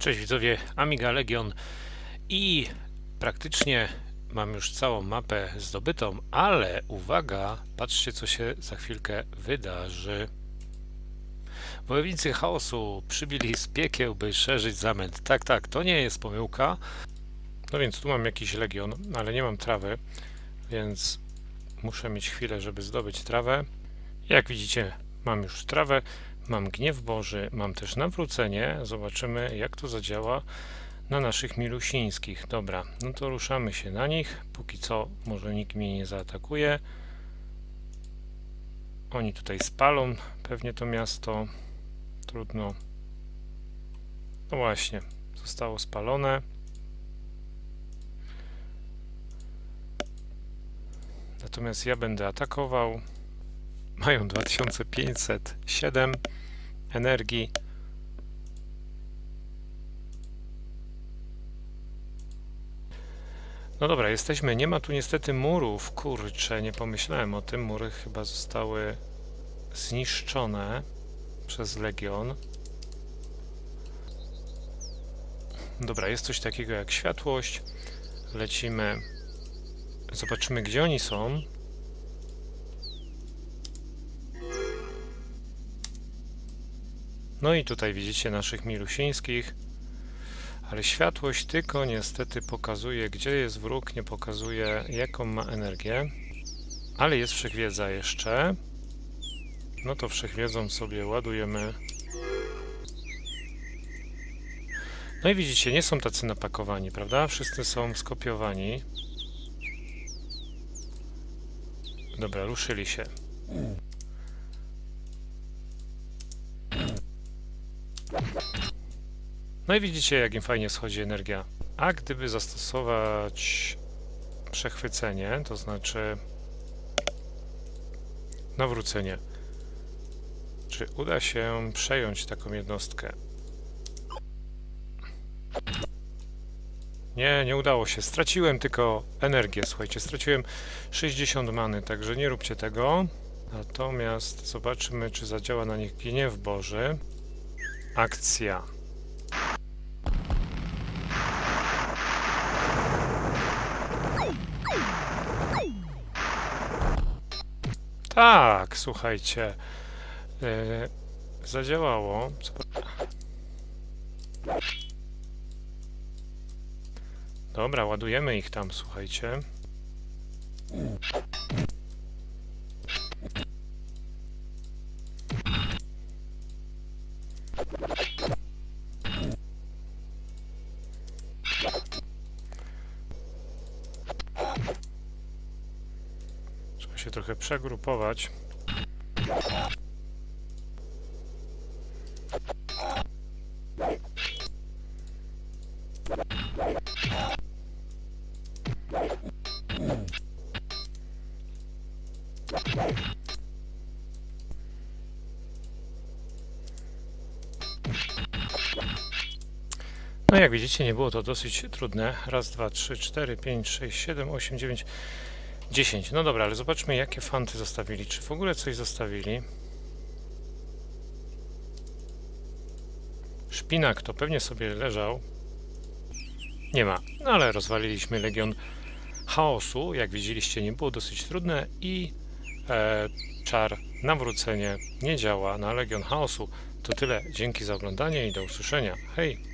Cześć widzowie, Amiga Legion i praktycznie mam już całą mapę zdobytą, ale uwaga, patrzcie co się za chwilkę wydarzy. Wojownicy chaosu przybili z piekieł, by szerzyć zamęt. Tak, tak, to nie jest pomyłka. No więc tu mam jakiś legion, ale nie mam trawy, więc muszę mieć chwilę, żeby zdobyć trawę. Jak widzicie, mam już trawę, mam gniew Boży, mam też nawrócenie. Zobaczymy, jak to zadziała na naszych milusińskich. Dobra, no to ruszamy się na nich. Póki co może nikt mnie nie zaatakuje. Oni tutaj spalą pewnie to miasto. Trudno. No właśnie, zostało spalone. Natomiast ja będę atakował. Mają 2507 energii. No dobra, jesteśmy. Nie ma tu niestety murów. Kurczę, nie pomyślałem o tym. Mury chyba zostały zniszczone przez Legion. Dobra, jest coś takiego jak światłość. Lecimy. Zobaczymy, gdzie oni są. No i tutaj widzicie naszych milusińskich. Ale światłość tylko niestety pokazuje, gdzie jest wróg, nie pokazuje, jaką ma energię. Ale jest wszechwiedza jeszcze. No to wszechwiedzą sobie ładujemy. No i widzicie, nie są tacy napakowani, prawda? Wszyscy są skopiowani. Dobra, ruszyli się. No i widzicie, jak im fajnie schodzi energia. A gdyby zastosować przechwycenie, to znaczy nawrócenie, czy uda się przejąć taką jednostkę? Nie, nie udało się. Straciłem tylko energię, słuchajcie. Straciłem 60 many, także nie róbcie tego. Natomiast zobaczymy, czy zadziała na nich gniew Boży. Akcja. Tak, słuchajcie. E, zadziałało. Dobra, ładujemy ich tam, słuchajcie. Się trochę przegrupować. No jak widzicie, nie było to dosyć trudne. Raz, dwa, trzy, cztery, pięć, sześć, siedem, osiem, dziewięć, dziesięć. No dobra, ale zobaczmy, jakie fanty zostawili. Czy w ogóle coś zostawili? Szpinak to pewnie sobie leżał. Nie ma, no ale rozwaliliśmy Legion Chaosu. Jak widzieliście, nie było dosyć trudne i e, czar nawrócenie nie działa na Legion Chaosu. To tyle. Dzięki za oglądanie i do usłyszenia. Hej!